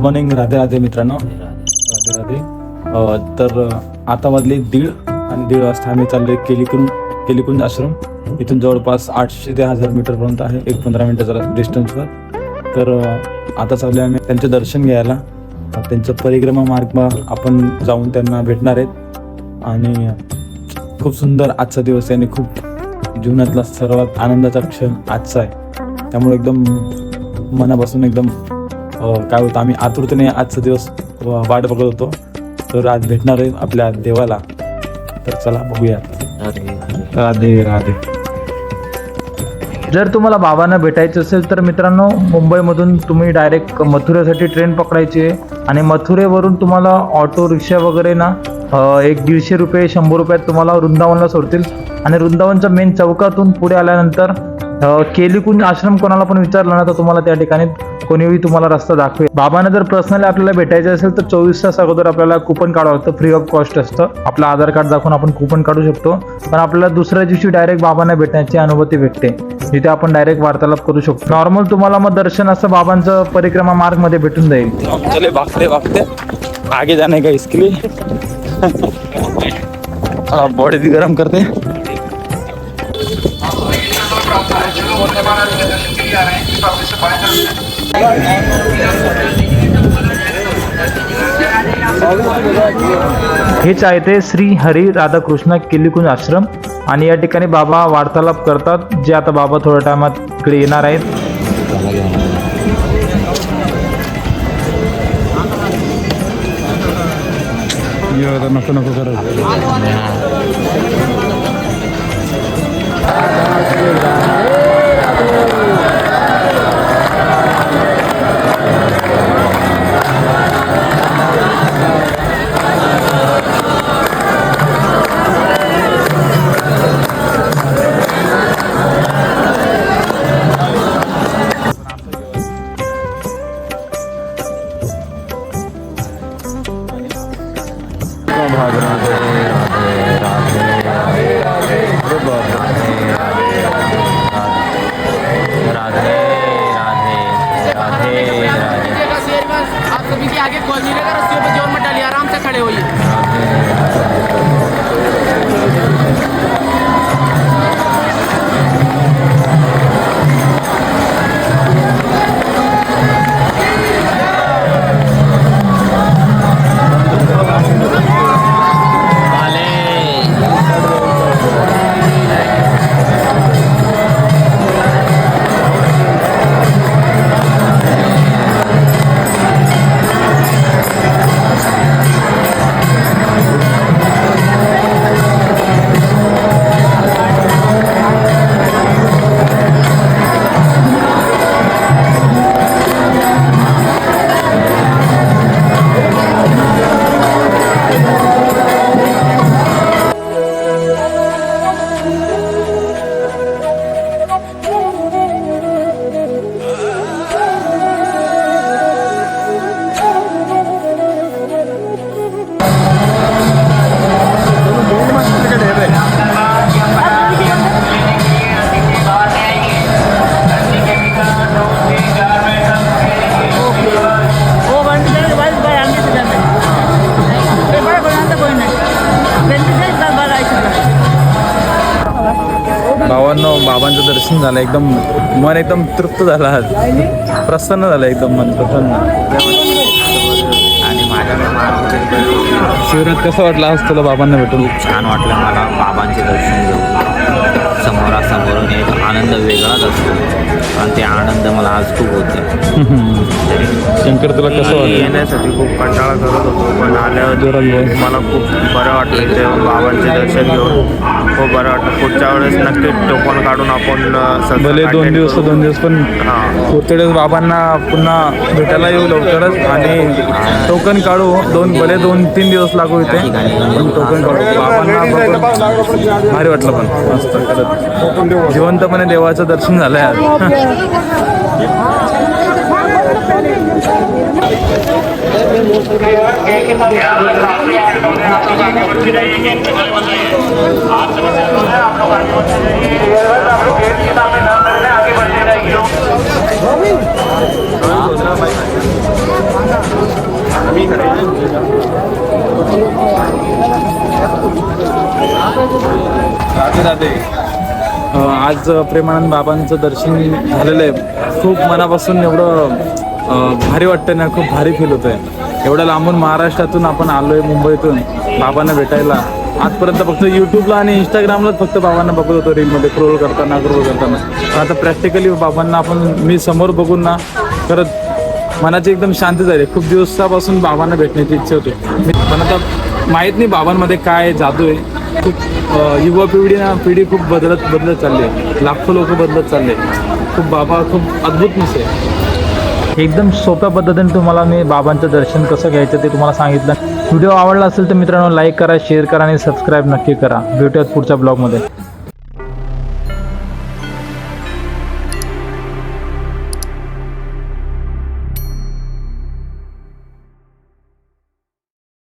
Morning Radhe Radhe मित्रांनो. राधे राधे. तर आता वाजले दीड आणि दीड वाजता आम्ही चाललोय केलिकुंज केलिकुंज आश्रम. इथून जवळपास आठशे ते हजार मीटरपर्यंत आहे. एक पंधरा मिनटाचा डिस्टन्सवर तर आता चाललोय आम्ही त्यांचं दर्शन घ्यायला. त्यांचं परिक्रमा मार्ग आपण जाऊन त्यांना भेटणार आहेत. आणि खूप सुंदर आजचा दिवस आहे आणि खूप जीवनातला सर्वात आनंदाचा क्षण आजचा आहे. त्यामुळे एकदम मनापासून एकदम काय होतं आम्ही आतुरतेने आजचा दिवस वाट बघत होतो. तर आज भेटणार आहे आपल्या देवाला. तर चला बघूया राधे. राधे जर तुम्हाला बाबांना भेटायचं असेल तर मित्रांनो मुंबईमधून तुम्ही डायरेक्ट मथुरेसाठी ट्रेन पकडायची आहे. आणि मथुरेवरून तुम्हाला ऑटो रिक्षा वगैरे ना एक दीडशे रुपये शंभर रुपयात तुम्हाला वृंदावनला सोडतील. आणि वृंदावनच्या मेन चौकातून पुढे आल्यानंतर केलिकुंज आश्रम कोणाला पण विचारलं ना तर तुम्हाला त्या ठिकाणी कोणीही तुम्हाला रस्ता दाखवेल. बाबांना जर पर्सनली आपल्याला भेटायचं असेल तर चोवीस तास अगोदर आपल्याला कुपन काढावं लागतं. फ्री ऑफ कॉस्ट असतं. आपलं आधार कार्ड दाखवून आपण कुपन काढू शकतो. पण आपल्याला दुसऱ्या दिवशी डायरेक्ट बाबांना भेटण्याची अनुभूती भेटते. जिथे आपण डायरेक्ट वार्तालाप करू शकतो. नॉर्मल तुम्हाला मग दर्शन असं बाबांचं परिक्रमा मार्गमध्ये भेटून जाईल. चले भागते भागते आगे जाने का इसके लिए? बॉडी भी गर्म करते हेच आहे ते श्री हरी राधाकृष्ण किल्लीकुंज आश्रम. आणि या ठिकाणी बाबा वार्तालाप करतात जे आता बाबा थोड्या टायमात इकडे येणार आहेत. नको नको आगे कॉल नहीं रहेगा रस्सियों पर ज़ोर में डालिए आराम से खड़े होइए दर्शन झालं एकदम मन एकदम तृप्त झालं आज. प्रसन्न झालं एकदम मन प्रसन्न. आणि माझ्या कसं वाटलं आज तुला बाबांना भेटून? छान वाटलं मला बाबांचे दर्शन घेऊन. समोरासमोरून एक आनंद वेगळाच असतो. आणि ते आनंद मला आज खूप होते. शंकर तुला कसं येण्यासाठी खूप कंटाळा करत होतो पण आल्यावर. मला खूप बरं वाटलं इथे येऊन बाबांचे दर्शन घेऊन. खूप बरं वाटलं. पुढच्या वेळेस नक्की टोकन काढून आपण भले दोन दिवस. दोन दिवस पण हां. पुढच्या बाबांना पुन्हा भेटायला येऊ लवकरच. आणि टोकन काढू. दोन भले दोन तीन दिवस लागू इथे. पण टोकन काढू. बाबांना भारी वाटलं पण. मस्त. जिवंतपणे देवाचं दर्शन झालं राधे राधे. आज प्रेमानंद बाबांचं दर्शन झालेलं आहे. खूप मनापासून एवढं भारी वाटतं ना खूप भारी फील होतं आहे एवढं लांबून महाराष्ट्रातून आपण आलो आहे मुंबईतून बाबांना भेटायला. आजपर्यंत फक्त यूट्यूबला आणि इंस्टाग्रामलाच फक्त बाबांना बघत होतो रीलमध्ये क्रोल करताना क्रोल करताना. आता प्रॅक्टिकली बाबांना आपण मी समोर बघून ना खरंच मनाची एकदम शांती झाली. खूप दिवसापासून बाबांना भेटण्याची इच्छा होती. मी- पण आता माहीत नाही बाबांमध्ये काय जादू आहे. खूप युवा पिढी ना पिढी खूप बदलत बदलत चालली आहे. लाखो लोक बदलत चालले खूप बाबा खूप अद्भुत मिस आहे. एकदम सोप्या पद्धतीने तुम्हाला मी बाबांचं दर्शन कसं घ्यायचं ते तुम्हाला सांगितलं. व्हिडिओ आवडला असेल तर मित्रांनो लाईक करा शेअर करा आणि सबस्क्राईब नक्की करा. भेटूयात पुढच्या ब्लॉगमध्ये